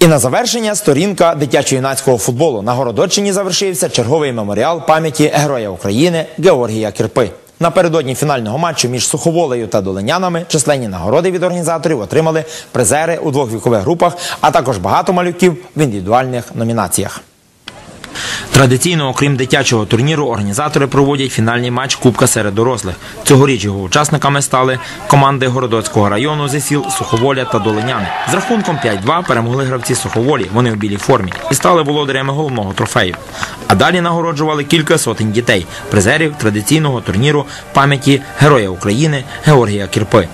І на завершення сторінка дитячо-юнацького футболу. На Городоччині завершився черговий меморіал пам'яті Героя України Георгія Кірпи. Напередодні фінального матчу між Суховолею та Долинянами численні нагороди від організаторів отримали призери у двох вікових групах, а також багато малюків в індивідуальних номінаціях. Традиційно, окрім дитячого турніру, організатори проводять фінальний матч Кубка серед дорослих. Цьогоріч його учасниками стали команди Городоцького району зі сіл Суховоля та Долиняни. З рахунком 5-2 перемогли гравці Суховолі. Вони в білій формі і стали володарями головного трофею. А далі нагороджували кілька сотень дітей, призерів традиційного турніру пам'яті Героя України Георгія Кірпи.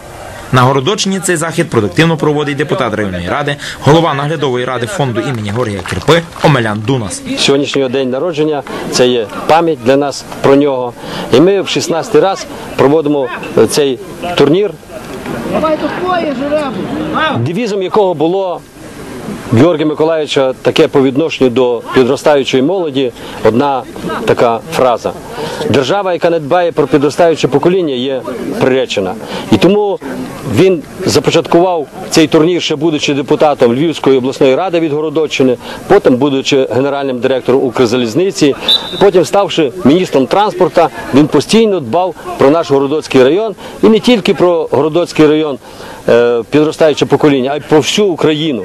На Городочині цей захід продуктивно проводить депутат районної ради, голова наглядової ради фонду імені Горія Кірпи Омелян Дунас. Сьогоднішнього день народження це є пам'ять для нас про нього. І ми в 16 раз проводимо цей турнір, девізом якого було Георгія Миколаївича таке по відношенню до підростаючої молоді. Одна така фраза. Держава, яка не дбає про підростаюче покоління, є приречена. І тому він започаткував цей турнір, ще будучи депутатом Львівської обласної ради від Городоччини, потім будучи генеральним директором Укрзалізниці, потім ставши міністром транспорту, він постійно дбав про наш Городоцький район і не тільки про Городоцький район, е, підростаюче покоління, а й про всю Україну.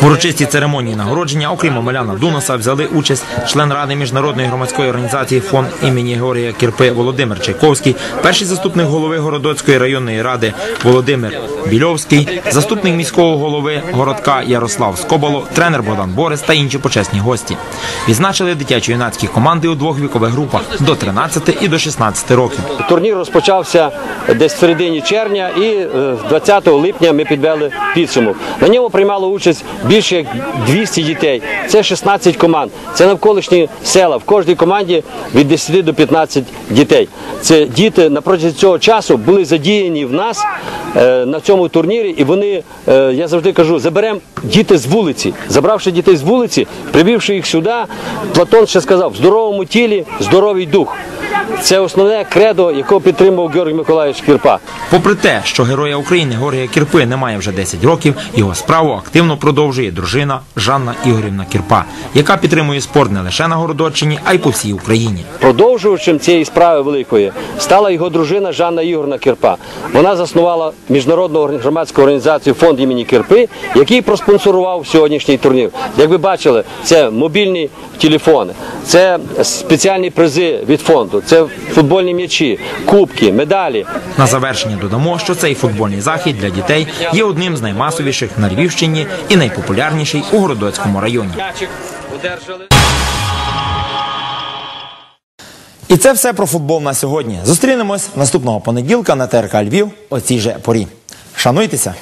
В урочистій церемонії нагородження, окрім Омеляна Дунаса, взяли участь член ради міжнародної громадської організації фонд імені Георгія Кірпи Володимир Чайковський, перший заступник голови Городоцької районної ради Володимир Більовський, заступник міського голови городка Ярослав Скоболо, тренер Богдан Борис та інші почесні гості. Відзначили дитячо-юнацькі команди у двох вікових групах до 13 і до 16 років. Турнір розпочався десь в середині червня, і е, 20 липня ми підвели підсумок. На ньому приймало участь більше як 200 дітей. Це 16 команд. Це навколишні села. В кожній команді від 10 до 15 дітей. Це діти на протязі цього часу були задіяні в нас е, на цьому турнірі, і вони, е, я завжди кажу, заберемо діти з вулиці. Забравши дітей з вулиці, привівши їх сюди, Платон ще сказав: в здоровому тілі здоровий дух. Це основне кредо, якого підтримував Георгій Миколаївич Кірпа. Попри те, що героя України Георгія Кірпи немає вже 10 років, його справу активно продовжує дружина Жанна Ігорівна Кірпа, яка підтримує спорт не лише на Городоччині, а й по всій Україні. Продовжувачем цієї справи великої стала його дружина Жанна Ігорна Кірпа. Вона заснувала міжнародну громадську організацію фонд імені Кірпи, який проспонсорував сьогоднішній турнір. Як ви бачили, це мобільні телефони, це спеціальні призи від фонду, це футбольні м'ячі, кубки, медалі. На завершення додамо, що цей футбольний захід для дітей є одним з наймасовіших на Львівщині і найпопулярніший у Городоцькому районі. І це все про футбол на сьогодні. Зустрінемось наступного понеділка на ТРК Львів о цій же порі. Шануйтеся!